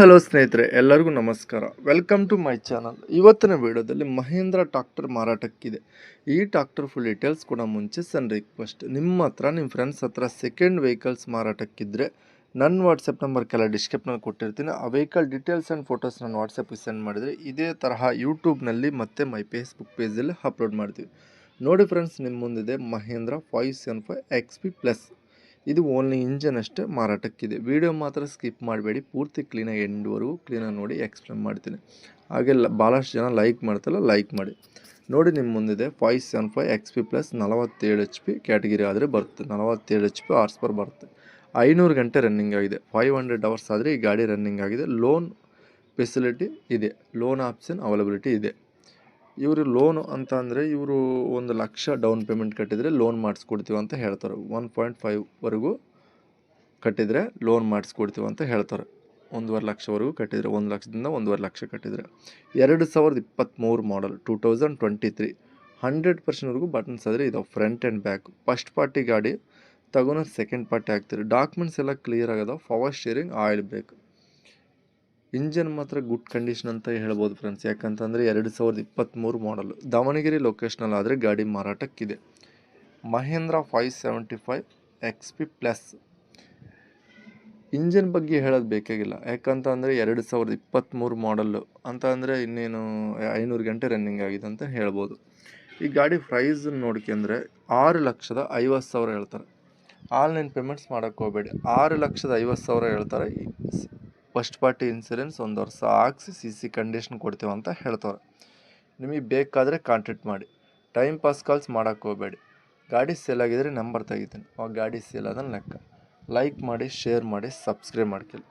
Hello ಸ್ನೇಹಿತರೆ, ಎಲ್ಲರಿಗೂ ನಮಸ್ಕಾರ. ವೆಲ್ಕಮ್ ಟು ಮೈ ಚಾನಲ್ ಇವತ್ತಿನ ವಿಡಿಯೋದಲ್ಲಿ ಮಹೇಂದ್ರ ಟ್ರಾಕ್ಟರ್ ಮಾರಾಟಕ್ಕಿದೆ. ಈ ಟ್ರಾಕ್ಟರ್ ಫುಲ್ ಡೀಟೇಲ್ಸ್ ಕೂಡ ಮುಂಚೆ ಸಣ್ಣ ರಿಕ್ವೆಸ್ಟ್ ನಿಮ್ಮ ಹತ್ರ, ನಿಮ್ಮ ಫ್ರೆಂಡ್ಸ್ ಹತ್ರ ಸೆಕೆಂಡ್ ವೆಹಿಕಲ್ಸ್ ಮಾರಾಟಕ್ಕಿದ್ರೆ ನನ್ನ ವಾಟ್ಸಪ್ ನಂಬರ್ ಕೆಲ ಡಿಸ್ಕ್ರಿಪ್ನಲ್ಲಿ ಕೊಟ್ಟಿರ್ತೀನಿ. ಆ ವೆಹಿಕಲ್ ಡೀಟೇಲ್ಸ್ ಆ್ಯಂಡ್ ಫೋಟೋಸ್ ನಾನು ವಾಟ್ಸಪ್ಗೆ ಸೆಂಡ್ ಮಾಡಿದರೆ ಇದೇ ತರಹ ಯೂಟ್ಯೂಬ್ನಲ್ಲಿ ಮತ್ತು ಮೈ ಫೇಸ್ಬುಕ್ ಪೇಜಲ್ಲಿ ಅಪ್ಲೋಡ್ ಮಾಡ್ತೀವಿ. ನೋಡಿ ಫ್ರೆಂಡ್ಸ್ ನಿಮ್ಮ ಮುಂದಿದೆ Mahindra five seven five X P plus ಇದು ಓನ್ಲಿ ಇಂಜನ್ ಅಷ್ಟೇ, ಮಾರಾಟಕ್ಕಿದೆ. ವಿಡಿಯೋ ಮಾತ್ರ ಸ್ಕಿಪ್ ಮಾಡಬೇಡಿ, ಪೂರ್ತಿ ಕ್ಲೀನಾಗಿ ಎಂಡ್ವರೆಗೂ ಕ್ಲೀನಾಗಿ ನೋಡಿ ಎಕ್ಸ್ಪ್ಲೇನ್ ಮಾಡ್ತೀನಿ. ಹಾಗೆ ಭಾಳಷ್ಟು ಜನ ಲೈಕ್ ಮಾಡ್ತಲ್ಲ ಲೈಕ್ ಮಾಡಿ. ನೋಡಿ ನಿಮ್ಮ ಮುಂದಿದೆ five seven five X P plus ನಲವತ್ತೇಳು ಎಚ್ ಪಿ ಕ್ಯಾಟಗಿರಿ ಆದರೆ ಬರುತ್ತೆ. ನಲವತ್ತೇಳು ಎಚ್ ಪಿ ಆರ್ಸ್ ಪರ್ ಬರುತ್ತೆ. ಐನೂರು ಗಂಟೆ ರನ್ನಿಂಗ್ ಆಗಿದೆ. ಫೈವ್ ಹಂಡ್ರೆಡ್ ಅವರ್ಸ್ ಆದರೆ ಈ ಗಾಡಿ ರನ್ನಿಂಗ್ ಆಗಿದೆ. ಲೋನ್ ಫೆಸಿಲಿಟಿ ಇದೆ. ಲೋನ್ ಆಪ್ಷನ್ ಅವೈಲಬಿಲಿಟಿ ಇದೆ. ಇವರು ಲೋನ್ ಅಂತ ಅಂದರೆ ಇವರು ಒಂದು ಲಕ್ಷ ಡೌನ್ ಪೇಮೆಂಟ್ ಕಟ್ಟಿದರೆ ಲೋನ್ ಮಾಡಿಸ್ಕೊಡ್ತೀವಿ ಅಂತ ಹೇಳ್ತಾರೆ. ಒನ್ ಪಾಯಿಂಟ್ ಫೈವ್ವರೆಗೂ ಕಟ್ಟಿದರೆ ಲೋನ್ ಮಾಡಿಸ್ಕೊಡ್ತೀವಿ ಅಂತ ಹೇಳ್ತಾರೆ. ಒಂದೂವರೆ ಲಕ್ಷವರೆಗೂ ಕಟ್ಟಿದರೆ, ಒಂದು ಲಕ್ಷದಿಂದ ಒಂದೂವರೆ ಲಕ್ಷ ಕಟ್ಟಿದರೆ. ಎರಡು ಸಾವಿರದ ಇಪ್ಪತ್ತ್ಮೂರು model two thousand twenty three hundred ಪರ್ಸೆಂಟ್ವರೆಗೂ buttons ಆದರೆ ಇದಾವೆ front and back first party ಗಾಡಿ, ತಗೊಂಡ್ರೆ ಸೆಕೆಂಡ್ ಪಾರ್ಟಿ ಹಾಕ್ತೀರಿ ಡಾಕ್ಯುಮೆಂಟ್ಸ್ ಎಲ್ಲ ಕ್ಲಿಯರ್ ಆಗೋದು power steering oil brake engine ಮಾತ್ರ ಗುಡ್ ಕಂಡೀಷನ್ ಅಂತ ಹೇಳ್ಬೋದು ಫ್ರೆಂಡ್ಸ್ ಯಾಕಂತಂದರೆ ಎರಡು ಸಾವಿರದ ಇಪ್ಪತ್ತ್ಮೂರು ಮಾಡಲು ದಾವಣಗೆರೆ ಲೊಕೇಶ್ನಲ್ಲಿ ಆದರೆ ಗಾಡಿ ಮಾರಾಟಕ್ಕಿದೆ. Mahindra five seventy five X P plus engine ಬಗ್ಗೆ ಹೇಳೋದು ಬೇಕಾಗಿಲ್ಲ. ಯಾಕಂತ ಅಂದರೆ ಎರಡು ಸಾವಿರದ ಇಪ್ಪತ್ತ್ಮೂರು ಮಾಡಲ್ಲು ಅಂತ ಅಂದರೆ ಇನ್ನೇನು ಐನೂರು ಗಂಟೆ ರನ್ನಿಂಗ್ ಆಗಿದೆ ಅಂತ ಹೇಳ್ಬೋದು. ಈ ಗಾಡಿ ಪ್ರೈಸ್ ನೋಡ್ಕೊಂಡ್ರೆ ಆರು ಲಕ್ಷದ ಐವತ್ತು ಸಾವಿರ ಹೇಳ್ತಾರೆ. ಆನ್ಲೈನ್ ಪೇಮೆಂಟ್ಸ್ ಮಾಡೋಕ್ಕೆ ಹೋಗಬೇಡಿ. ಆರು ಲಕ್ಷದ ಐವತ್ತು ಸಾವಿರ ಹೇಳ್ತಾರೆ. ಫಸ್ಟ್ ಪಾರ್ಟಿ ಇನ್ಸೂರೆನ್ಸ್ ಒಂದು ವರ್ಷ ಹಾಕ್ಸಿ ಸಿ ಸಿ ಕಂಡೀಷನ್ ಕೊಡ್ತೇವೆ ಅಂತ ಹೇಳ್ತಾರೆ ನಿಮಗೆ ಬೇಕಾದರೆ ಕಾಂಟ್ಯಾಕ್ಟ್ ಮಾಡಿ. ಟೈಮ್ ಪಾಸ್ ಕಾಲ್ಸ್ ಮಾಡೋಕ್ಕೆ ಹೋಗಬೇಡಿ. ಗಾಡಿ ಸೇಲ್ ಆಗಿದ್ರೆ ನಂಬರ್ ತೆಗಿತೀನಿ. ಆ ಗಾಡಿ ಸೇಲ್ ಅದನ್ನು ಲೆಕ್ಕ. ಲೈಕ್ ಮಾಡಿ, ಶೇರ್ ಮಾಡಿ, ಸಬ್ಸ್ಕ್ರೈಬ್ ಮಾಡ್ಕೊಳ್ಳಿ.